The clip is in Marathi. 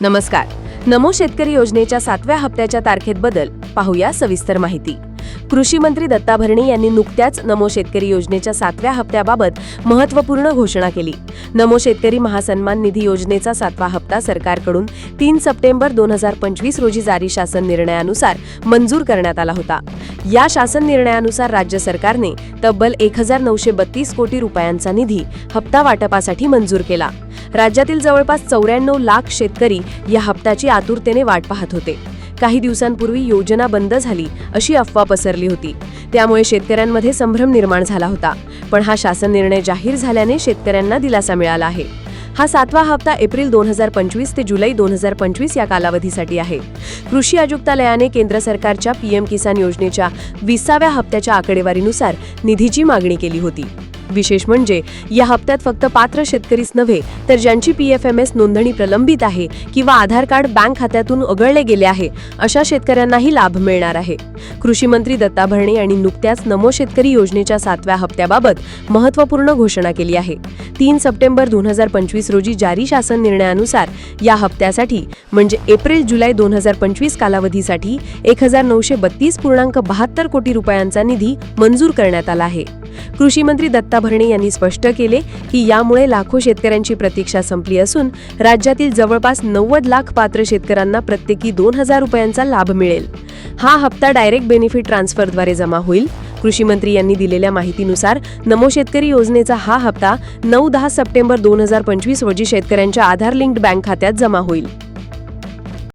नमस्कार. नमो शेतकरी योजनेच्या सातव्या हप्त्याच्या तारखेत बदल. पाहूया सविस्तर माहिती. कृषी मंत्री दत्ता भरणे यांनी नुकत्याच नमो शेतकरी योजनेच्या सातव्या हप्त्याबाबत महत्त्वपूर्ण घोषणा केली. नमो शेतकरी महासन्मान निधी योजनेचा सातवा हप्ता सरकारकडून तीन सप्टेंबर दोन हजार पंचवीस रोजी जारी शासन निर्णयानुसार मंजूर करण्यात आला होता. या शासन निर्णयानुसार राज्य सरकारने तब्बल एक हजार नऊशे बत्तीस कोटी रुपयांचा निधी हप्ता वाटपासाठी मंजूर केला. राज्यातील जवळपास चौऱ्याण्णव लाख शेतकरी या हप्त्याची आतुरतेने वाट पाहत होते. काही दिवसांपूर्वी योजना बंद झाली अशी अफवा पसरली होती. त्यामुळे शेतकऱ्यांमध्ये संभ्रम निर्माण झाला होता. पण हा शासन निर्णय जाहीर झाल्याने शेतकऱ्यांना दिलासा मिळाला आहे. हा सातवा हप्ता एप्रिल दोन हजार पंचवीस ते जुलै दोन हजार पंचवीस या कालावधीसाठी आहे. कृषी आयुक्तालयाने केंद्र सरकारच्या पीएम किसान योजनेच्या विसाव्या हप्त्याच्या आकडेवारीनुसार निधीची मागणी केली होती. विशेष म्हणजे या हप्त्यात फक्त पात्र शेतकरीच नव्हे तर ज्यांची पी एफ एम एस नोंदणी प्रलंबित आहे किंवा आधार कार्ड बँक खात्यातून वगळले गेले आहे अशा शेतकऱ्यांनाही लाभ मिळणार आहे. कृषी मंत्री दत्ता भरणे यांनी नुकत्याच नमो शेतकरी योजनेच्या सातव्या हप्त्याबाबत महत्त्वपूर्ण घोषणा केली आहे. तीन सप्टेंबर दोन हजार पंचवीस रोजी जारी शासन निर्णयानुसार या हप्त्यासाठी म्हणजे एप्रिल जुलै दोन हजार पंचवीस कालावधीसाठी एक हजार नऊशे बत्तीस पूर्णांक बहात्तर कोटी रुपयांचा निधी मंजूर करण्यात आला आहे. कृषी मंत्री दत्ता भरणे यांनी स्पष्ट केले की यामुळे लाखो शेतकऱ्यांची प्रतीक्षा संपली असून राज्यातील जवळपास नव्वद लाख पात्र शेतकऱ्यांना प्रत्येकी दोन हजार रुपयांचा लाभ मिळेल. हा हप्ता डायरेक्ट बेनिफिट ट्रान्सफरद्वारे जमा होईल. कृषी मंत्री यांनी दिलेल्या माहितीनुसार नमो शेतकरी योजनेचा हा हप्ता नऊ दहा सप्टेंबर दोन हजार पंचवीस रोजी शेतकऱ्यांच्या आधार लिंक्ड बँक खात्यात जमा होईल.